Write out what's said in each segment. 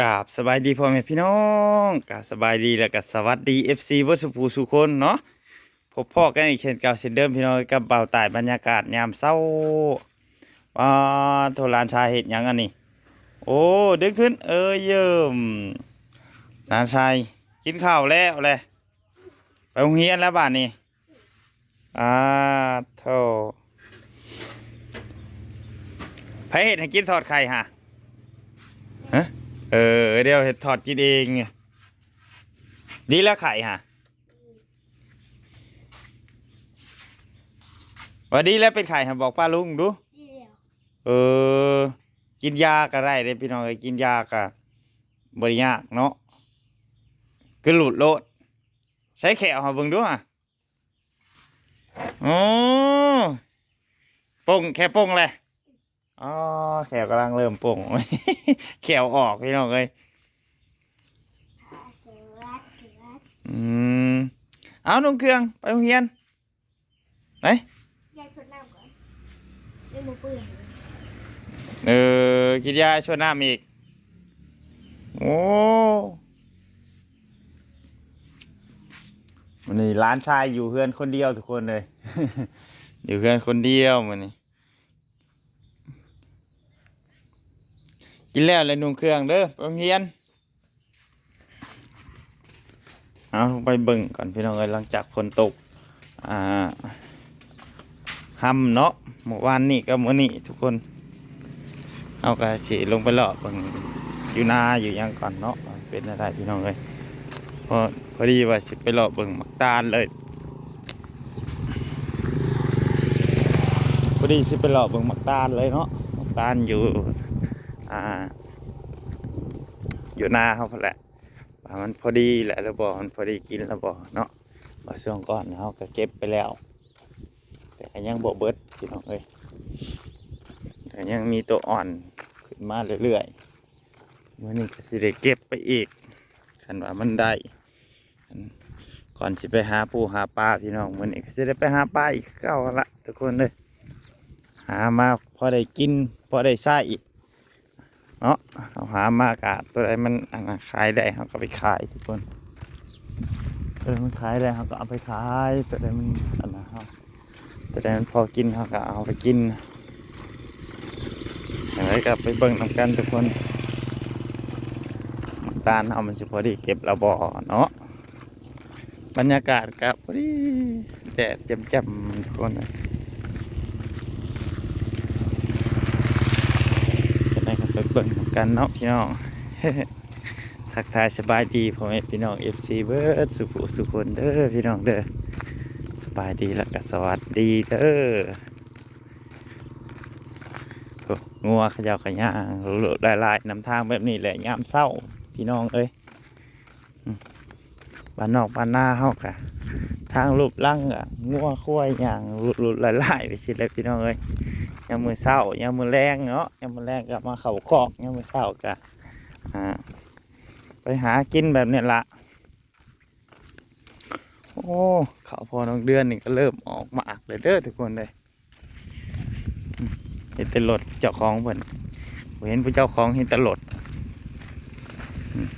กาบสบายดีพ่อแม่พี่น้องกาบสบายดีแล้วก็สวัสดี FC วัสุภูสุคนเนาะพบพ่อกันอีกเช่นเก่าเช่นเดิมพี่น้องกับเบาตายบรรยากาศยามเช้าอ่าโทรานชาเห็ดยังอันนี้ โอ้ดึกขึ้น เอ้ยเยิ่มหลานชายกินข้าวแล้วแหละไปโรงเรียนแล้วบ้านนี้อ่าโธ่ไผเห็ดให้กินทอดไข่ฮะ เออ เดี๋ยวเห็ดถอดกินเองไงดีแล้วไข่ฮะว่าดีแล้วเป็นไข่ฮะบอกป้าลุงดูเดียวเออ กินยาก็ได้เลยพี่น้องเอ้ยกินยาก็บริยากเนาะก็หลุดโลด ใช้แขวหาเบิ่งดูอะโอ้ป่งแค่ป่งเลย อ๋อแขวกำลังเริ่มป่งแขวออกพี่น้องเอ้ยเกิดเกิดอืมเอานุ่งเครื่องไปโรงเรียนไหนยายทดน้ำก่อนเล่นมือปืนเออกินยาช่วยน้ำอีก โอ้มันนี่ร้านชายอยู่เพื่อนคนเดียวทุกคนเลย อยู่เพื่อนคนเดียวมันนี่ กินแล้วเลยนุ่งเครื่องเด้อปโรงเรียนเอาไปเบิ่งก่อนพี่น้องเอ้ยหลังจากฝนตกอ่าห้ำเนาะเมื่อวานนี้ก็มื้อนี้ทุกคนเอากระสีลงไปเลาะเบิ่งอยู่นาอยู่ยังก่อนเนาะเป็นอะไรพี่น้องเลยพอพอดีว่าสิไปเลาะเบิ่งมักตาลเลยพอดีสิไปเลาะเบิ่งมักตาลเลยเนาะมักตาลอยู่ อ่า อยู่หน้าเขาพนแหละว่ามันพอดีแหละแล้วบ่มันพอดีกินแล้วบ่เนาะบาช่วงก่อนเขาก็เก็บไปแล้ว แต่ยังบ่เบิดพี่น้องเอ้ยแต่ยังมีตัวอ่อนขึ้นมาเรื่อยๆมื่อนี้ก็สิได้เก็บไปอีกคันว่ามันได้ก่อนสิไปหาปูหาปลาพี่น้องมื่อนี้ก็สิได้ไปหาปลาอีกเก้าละทุกคนเลยหามาพอได้กินพอได้ใช้ เนาะเอาหามากะตัวใดมันอันขายได้เขาก็ไปขายทุกคนตัวใดมันขายได้เขาก็เอาไปขายตัวใดมันอันนั้นเขาตัวใดมันพอกินเขาก็เอาไปกินอย่างไรก็ไปเบิ่งนำกันทุกคนตาลเอามันสิพอดีเก็บระบอเนาะบรรยากาศกับพอดีแดดจ่มๆทุกคนเลยจะได้กันไปเบิ่งนำ กันเนาะพี่น้องทักทายสบายดีพ่อแม่พี่น้อง FC เบิร์ดสุขุสุคนเด้อพี่น้องเด้อสบายดีแล้วก็สวัสดีเด้องัวเขยาวขย่างหลุดลายๆนำทางแบบนี้แหละยามเศร้าพี่น้องเอ้ยบ้านนอกบ้านหน้าเฮากะทางรูปร่างอะงัวคุ้ยอย่างหลุดหลุดลายๆไปสิเลยพี่น้องเอ้ย ยามมือเศร้ายามมือแรงเนาะยามมือแรงก็มาเข่าคอกยามมือเศร้ากะอ่าไปหากินแบบเนี้ยละโอ้เขาพอน้องเดือนนี่ก็เริ่มออกมาอักเลยเด้อทุกคนเลยเห็นต่รถเจ้าของเพิ่นเห็นผู้เจ้าของเห็นต่รถอืม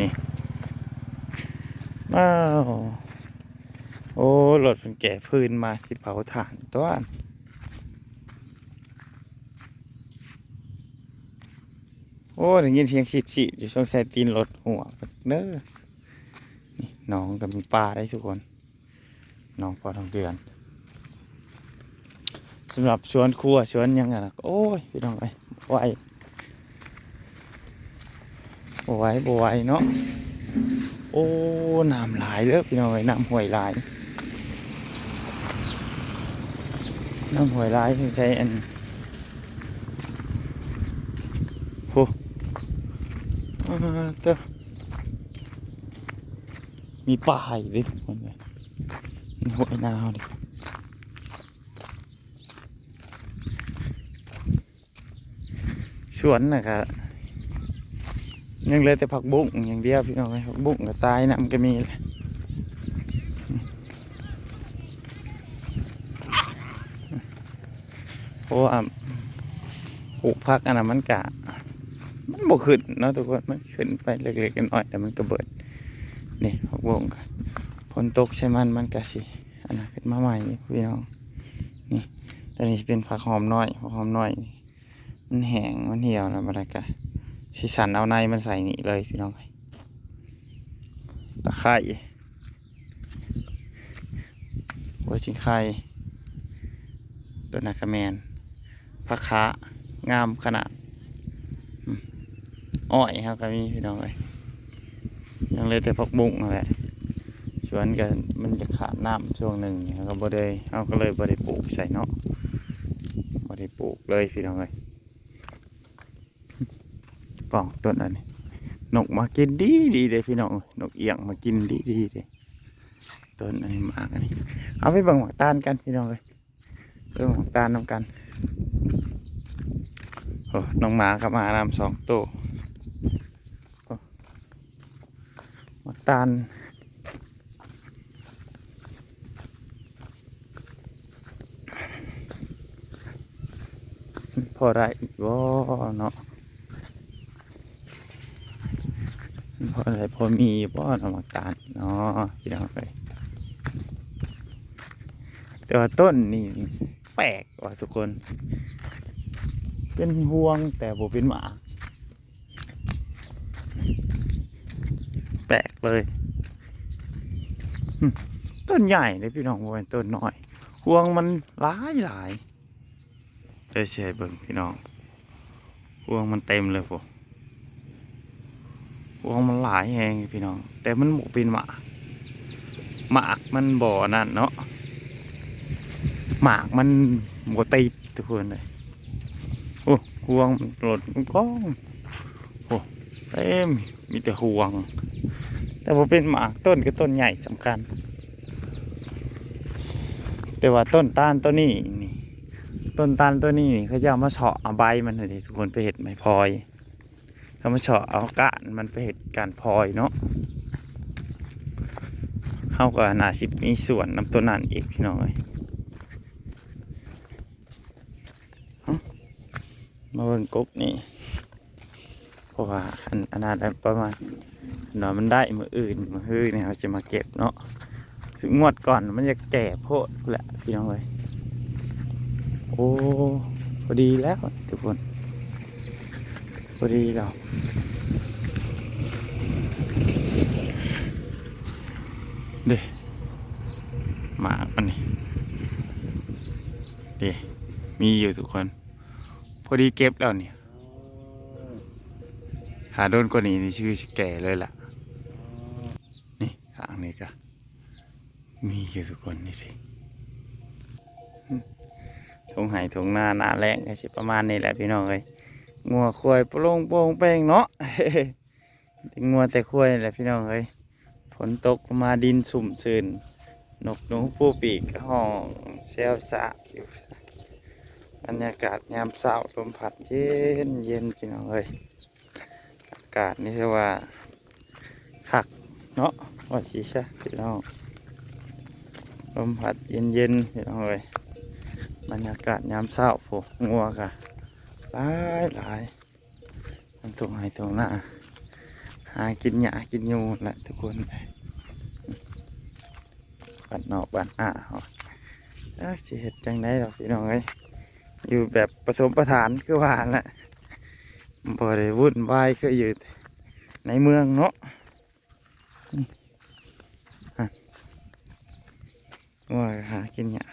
นี่ว้าว โอ้รถเป็นแก่พื้นมาสิเผาถ่านตัวโอ้ได้ยินเสียงฉีดฉีอยู่ช่วงใส่ตีนรถหัวเน้อนี่น้องกับมีปลาได้ทุกคน น้องพอทองเดือนสำหรับชวนครัวชวนยังไงนะโอ้ยพี่น้องไอ้ไหวบ่ไหวบ่ไหวเนาะโอ้น้ำหลายเด้อพี่น้องไอ้น้ำห่วยหลาย น้ำห่วยหลายใช้อันโอ้อ่าเต้อมีป่ายด้วยทุกคนเลยห่วยนาวดิสวนนะครับยังเลือแต่ผักบุ้งอย่างเดียวพี่น้องผักบุ้งก็ตายน้ำก็มีเลยเพ ราะว่าปลูกพักอันนั้นมันกะ มันบ่ขึ้นเนาะทุกคนมันขึ้นไปเล็กๆกัน้อยแต่มันก็เบิดนี่พักบงกันฝนตกใช่มันมันก็สิอันนั้นขึ้นมาใหม่พี่น้องนี่ตอนนี้เป็นผักหอมน้อยผักหอมน้อยนี่มันแห้งมันเหี่ยวแล้วบัดนั้นก็สิสันเอาในมันใส่นี่เลยพี่น้องตะไคร้หัวชิงไข่ตัวนักแมน ผักขางามขนาดอ้อยครับก็มีพี่น้องเลยยังเลยแต่พักบุ้งนั่นแหละสวนกันมันจะขาดน้ำช่วงหนึ่งเราก็บ่ได้เราก็เลยบ่ได้ปลูกใส่เนาะบ่ได้ปลูกเลยพี่น้องเลยกล่องต้นอันนี้นกมากินดีดีเลยพี่น้องนกเอียงมากินดีดีเลยต้นอันนี้มากอันนี้เอาไปบิ่งหมากตาลกันพี่น้องเลยเบิ่งหมากตาลน้ำกัน โอ้น้องหมากับหมาน้ำสองตัวมักตาลพอได้อีกบ่เนาะพอได้พอมีบ่เนาะมักตาลเนาะพี่น้องไปแต่ว่าต้นนี่แปลกว่ะทุกคน เป็นห่วงแต่บ่เป็นหมา แปลกเลยหึต้นใหญ่เลยพี่น้องบเป็นต้นน้อย ห่วงมันหลายหลายเอ้ยเชยเบิ่งพี่น้อง ห่วงมันเต็มเลยพวกห่วงมันหลายแหงพี่น้อง แต่มันหมกเป็นหมากหมากมันบ่อนั่นเนาะหมากมันหมติดทุกคนเลยโอ้ ห่วงมันหล่นก้องโอ้เต็มมีแต่ห่วง แต่ว่าเป็นหมากต้นก็ต้นใหญ่สำคัญ แต่ว่าต้นตาลต้นนี้นี่ต้นตาลต้นนี้นี่เขาจะเอามาเฉาะเอาใบมันเลยทุกคนไปเห็ดไม้พลอยเขามาเฉาะเอาก้านมันไปเห็ดการพลอยเนาะเข้าก็น่าสิบมีส่วนน้ำตัวนั้นอีกพี่น้อยเอ้า มาเบิ่งกกนี่เพราะว่าอันอันนั้นประมาณเนาะมันได้มืออื่นมือฮื้อเนี่ยเราจะมาเก็บเนาะถึงงวดก่อนมันจะแก่โพดแหละพี่น้องเลยโอ้พอดีแล้วทุกคนพอดีแล้วเด้หมาอันนี้เด้มีอยู่ทุกคน อดีเก็บแล้วเนี่ย หาโดนกว่านี้นี่ชื่อแก่เลยล่ะ นี่ข้างนี้ก็มีอยู่ทุกคนนี่สิทงไห้ทงหน้าหน้าแรงก็สิประมาณนี้แหละพี่น้องเลยงัวควายโปรงโปร่งแป้งเนาะงัวแต่ควายแหละพี่น้องเลยฝนตกมาดินสุ่มซืนนกหนูผู้ปีกห้องเซลสะอยู่บ รรยากาศยามเช้าลมพัดเย็นเย็นพี่น้องเลยอากาศนี่คือว่าคักเนาะว่าชีชะพี่น้องลมพัดเย็นเย็นพี่น้องเลยบรรยากาศยามเช้าโผงัวกะหลายหลายมันตรงไหนตรงหน้าหากินหญ้ากินยูแหละทุกคนบ้านนอกบ้านอ้าเขาสิเห็ดจังไดดอพี่น้องเอ้ย อยู่แบบผสมประทานคือว่าแหละบ่ได้วุ่นวายคืออยู่ในเมืองเนาะว่าหากินเนี่ย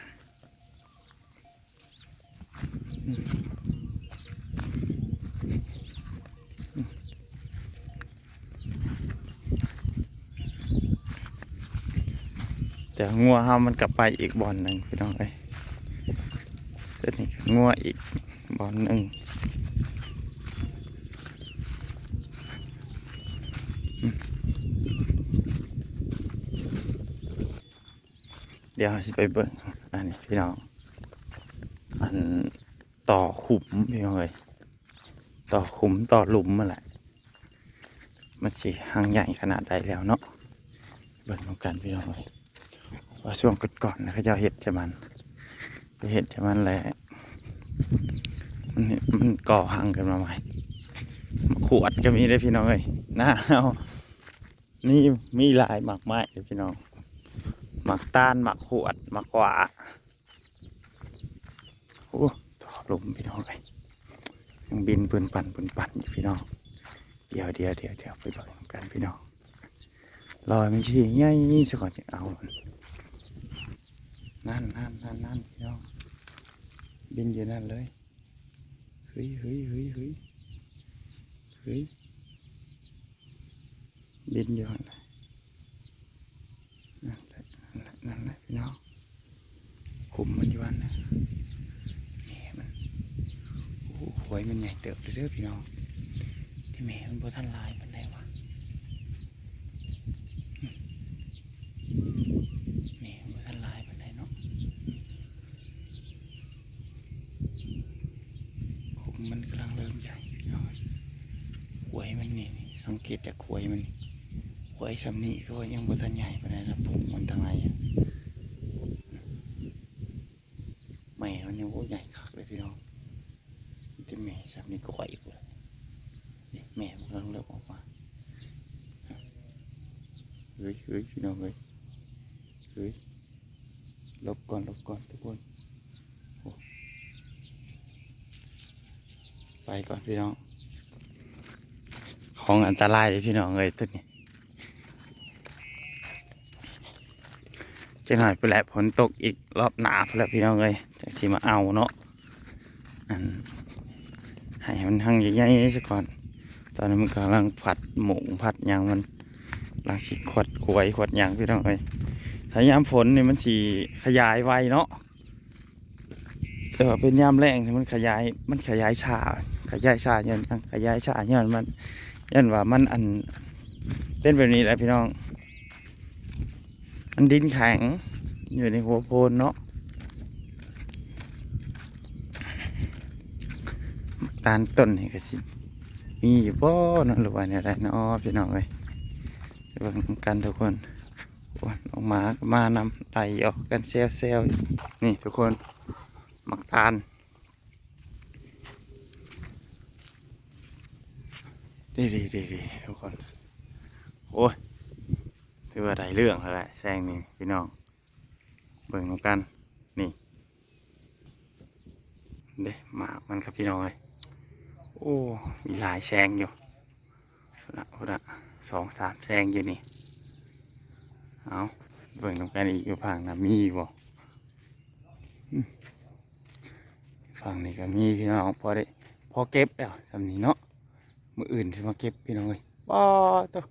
แต่งัวเฮามันกลับไปอีกบอลหนึ่งพี่น้องเอ้ย เดี๋ยวนี้งัวอีกบอลหนึ่งเดี๋ยวสิไปเบิ่งอันนี้พี่น้อง อันต่อขุมพี่น้องเลยต่อขุมต่อหลุมมาแหละ มันสิหางใหญ่ขนาดใดแล้วเนาะ เบิ่งกันพี่น้องเลยว่าช่วงก่อนๆนะเขาจะเห็ดจะมัน เห็ดจะมันแหละมันมันก่อหังกันมาใหม่ขวดก็มีได้พี่น้องเอ้ยหน้าเอานี่มีลายหมากไม้เลยพี่น้อง หมากตาลหมากขวดหมากหวาโอ้ต่อลมพี่น้องเลยยังบินปืนปั่นปืนปั่นอยู่พี่น้อง เดี๋ยวเดี๋ยวเดี๋ยวเดี๋ยวไปเบิ่งกันพี่น้องรอยมันชี้ง่ายสักก่อนจะเอา นั่นนั่นนั่นนั่นพี่น้องบินอยู่นั่นเลยเฮ้ยเฮ้ยเฮ้ยเฮ้ยเฮ้ยบินอยู่นั่นเลยนั่นแหละนั่นแหละนั่นพี่น้องคุมมันอยู่นั่นนะแม่มันโอ้โหหวยมันใหญ่เติบเลยเด้อพี่น้องที่แม่มันบ่ทันลายมันได้วะแม่มันบ่ทันลายมันได้เนาะ ผมมันกำลังเริ่มใหญ่พี่น้องหวยมันนี่นี่สัง เกตจากหวยมันนี่หวยสำนีก็ยังบ่ทันใหญ่ไปานใดนะผมมันทางไหนแม่มันยังโอ้ใหญ่คักเลยพี่น้องที่แม่สำนีก็ไหวกูเลยแม่มันกำลังเริ่มออกมาเฮ้ยเฮ้ยพี่น้องเฮ้ยเฮ้ยลบก่อนลบก่อนทุกคนไปก่อนพี่น้อง ของอันตรายเลยพี่น้องเลยตัวนี้จะหน่อยไปแหละฝนตกอีกรอบหนาไปแล้วพี่น้องเลยจะสิมาเอาเนาะอันให้มันทั้งใหญ่ๆซะก่อน ตอนนี้มันกำลังผัดหมูผัดยางมันกำลังสิขวดกล้วยขวดยางพี่น้องเลยถ้ายามฝนนี่มันสีขยายไวเนาะแต่ว่าเป็นยามแรงนี่มันขยายมันขยายชาขยายชาย้อนหยังขยายช้าย้อนมัน ย้อนว่ามันอันเป็นแบบนี้แหละพี่น้องมันดินแข็งอยู่ในหัวโพนเนาะมักตาลต้นนี่ก็สิมีอยู่บ่เนั่นหรือว่าเนี่ยไรเนาะพี่น้องเอ้ยไปเบิ่งกันทุกคนโอ้ยน้องหมาก็มานำไล่ออกกันเซลเซลนี่ทุกคน มักตาล ดีดีดีดีทุกคน โอ้ยถือว่าได้เรื่องแล้วแหละแซงนี่พี่น้อง เบิ่งนำกัน นี่ เด้หมากมันครับพี่น้องเลยโอ้ มีหลายแซงอยู่พุนะพุนะสองสามแซงอยู่นี่ เอาเบิ่งนำกันอีกอยู่ฝั่งนะมีบ่ฝั่งนี้ก็มีพี่น้องพอได้พอเก็บแล้วสำนี้เนาะ มืออื่นที่มาเก็บพี่น้องเลยป้าตัว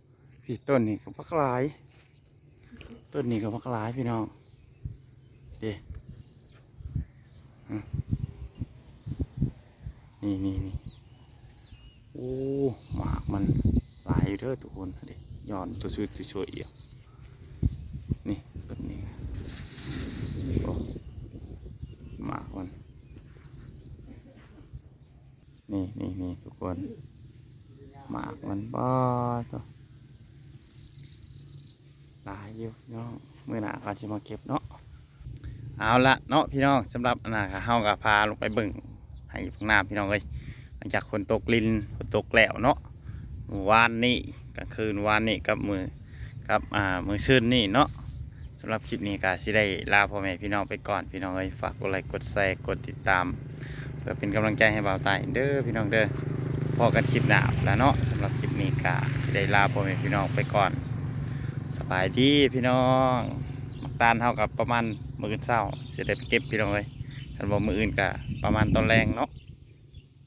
พี่ต้นนี้ก็พักหลาย ต้นนี้ก็พักหลายพี่น้องเดอืมนี่นี่นี่โอ้หมากมันหลายอยู่เด้อทุกคนเด็ย้อนตัวช่วยตัวช่วยเอียวนี่ต้นนี้โอ้หมากมันนี่นี่นี่ทุกคนหมา กันบ้าตัวหลายอยู่พี่น้องเมื่อหน้าก็จะมาเก็บเนาะเอาละเนาะพี่น้องสำหรับอนาคาเฮากับพาลงไปเบิ่งให้ข้างหน้าพี่น้องเลยหลังจากฝนตกลินฝนตกแล้วเนาะวานนี้กลางคืนวานนี้กับมือกับอ่ามือชื่นนี่เนาะสำหรับคลิปนี้ก็สิได้ลาพ่อแม่พี่น้องไปก่อนพี่น้องเลยฝากกดไลค์กดแชร์กดติดตามเพื่อเป็นกำลังใจให้บ่าวตายเด้อพี่น้องเด้อ พอกันคลิปหนาแล้วเนาะสำหรับคลิปนี้กะสิได้ลาพ่อแม่พี่น้องไปก่อน สบายดีพี่น้องมักตาลเท่ากับประมาณมืออเศร้าสิได้ไปเก็บพี่น้องเลยคันบ่มื้ออื่นกะประมาณตอนแรงเนาะ